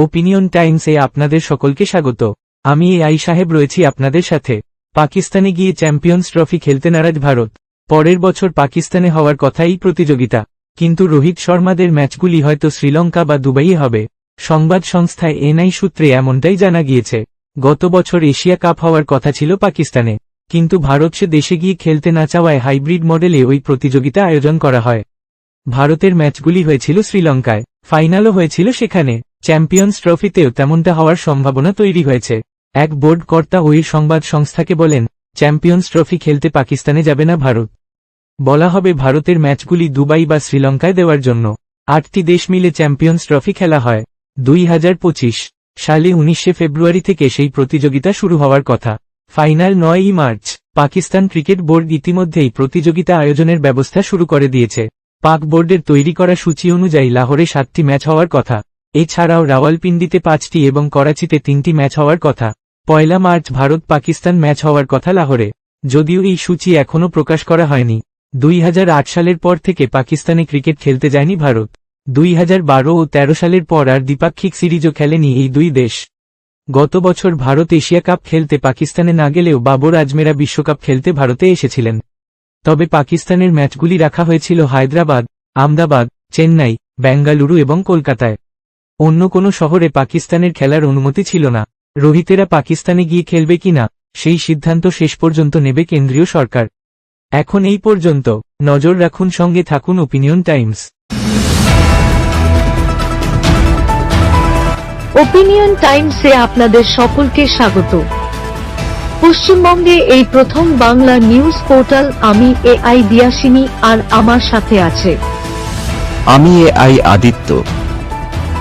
Opinion টাইমসে আপনাদের সকলকে স্বাগত। আমি এ আই সাহেব রয়েছি আপনাদের সাথে। পাকিস্তানে গিয়ে চ্যাম্পিয়ন্স ট্রফি খেলতে নারাজ ভারত। পরের বছর পাকিস্তানে হওয়ার কথা এই প্রতিযোগিতা। কিন্তু রোহিত শর্মাদের ম্যাচগুলি হয়তো শ্রীলঙ্কা বা দুবাইয়ে হবে। সংবাদ সংস্থায় এনআই সূত্রে এমনটাই জানা গিয়েছে। গত বছর এশিয়া কাপ হওয়ার কথা ছিল পাকিস্তানে। কিন্তু ভারত সে দেশে গিয়ে খেলতে না চাওয়ায় হাইব্রিড মডেলে ওই প্রতিযোগিতা আয়োজন করা হয়। ভারতের ম্যাচগুলি হয়েছিল শ্রীলঙ্কায়। ফাইনালও হয়েছিল সেখানে। চ্যাম্পিয়ন্স ট্রফিতেও তেমনটা হওয়ার সম্ভাবনা তৈরি হয়েছে। এক বোর্ড কর্তা ওই সংবাদ সংস্থাকে বলেন, চ্যাম্পিয়ন্স ট্রফি খেলতে পাকিস্তানে যাবে না ভারত। বলা হবে ভারতের ম্যাচগুলি দুবাই বা শ্রীলঙ্কায় দেওয়ার জন্য। আটটি দেশ মিলে চ্যাম্পিয়ন্স ট্রফি খেলা হয়। দুই হাজার পঁচিশ সালে উনিশে ফেব্রুয়ারি থেকে সেই প্রতিযোগিতা শুরু হওয়ার কথা। ফাইনাল নয়ই মার্চ, পাকিস্তান ক্রিকেট বোর্ড ইতিমধ্যেই প্রতিযোগিতা আয়োজনের ব্যবস্থা শুরু করে দিয়েছে। পাক বোর্ডের তৈরি করা সূচি অনুযায়ী লাহোরে সাতটি ম্যাচ হওয়ার কথা। এছাড়াও রাওয়ালপিন্ডিতে পাঁচটি এবং করাচিতে তিনটি ম্যাচ হওয়ার কথা। পয়লা মার্চ ভারত পাকিস্তান ম্যাচ হওয়ার কথা লাহোরে। যদিও এই সূচি এখনও প্রকাশ করা হয়নি। দুই হাজার আট সালের পর থেকে পাকিস্তানে ক্রিকেট খেলতে যায়নি ভারত। দুই হাজার বারো ও ১৩ সালের পর আর দ্বিপাক্ষিক সিরিজও খেলেনি এই দুই দেশ। গত বছর ভারত এশিয়া কাপ খেলতে পাকিস্তানে না গেলেও বাবর আজমেরা বিশ্বকাপ খেলতে ভারতে এসেছিলেন। তবে পাকিস্তানের ম্যাচগুলি রাখা হয়েছিল হায়দ্রাবাদ, আমদাবাদ, চেন্নাই, বেঙ্গালুরু এবং কলকাতায়। অন্য কোনো শহরে পাকিস্তানের খেলার অনুমতি ছিল না। রোহিতেরা পাকিস্তানে গিয়ে খেলবে কিনা সেই সিদ্ধান্ত শেষ পর্যন্ত নেবে কেন্দ্রীয় সরকার। এখন এই পর্যন্ত নজর রাখুন সঙ্গে থাকুন ওপিনিয়ন টাইমস ওপিনিয়ন টাইমসে আপনাদের সকলকে স্বাগত। পশ্চিমবঙ্গে এই প্রথম বাংলা নিউজ পোর্টাল আমি এ আই দিয়াসিনী আর আমার সাথে আছে। আমি এ আই আদিত্য।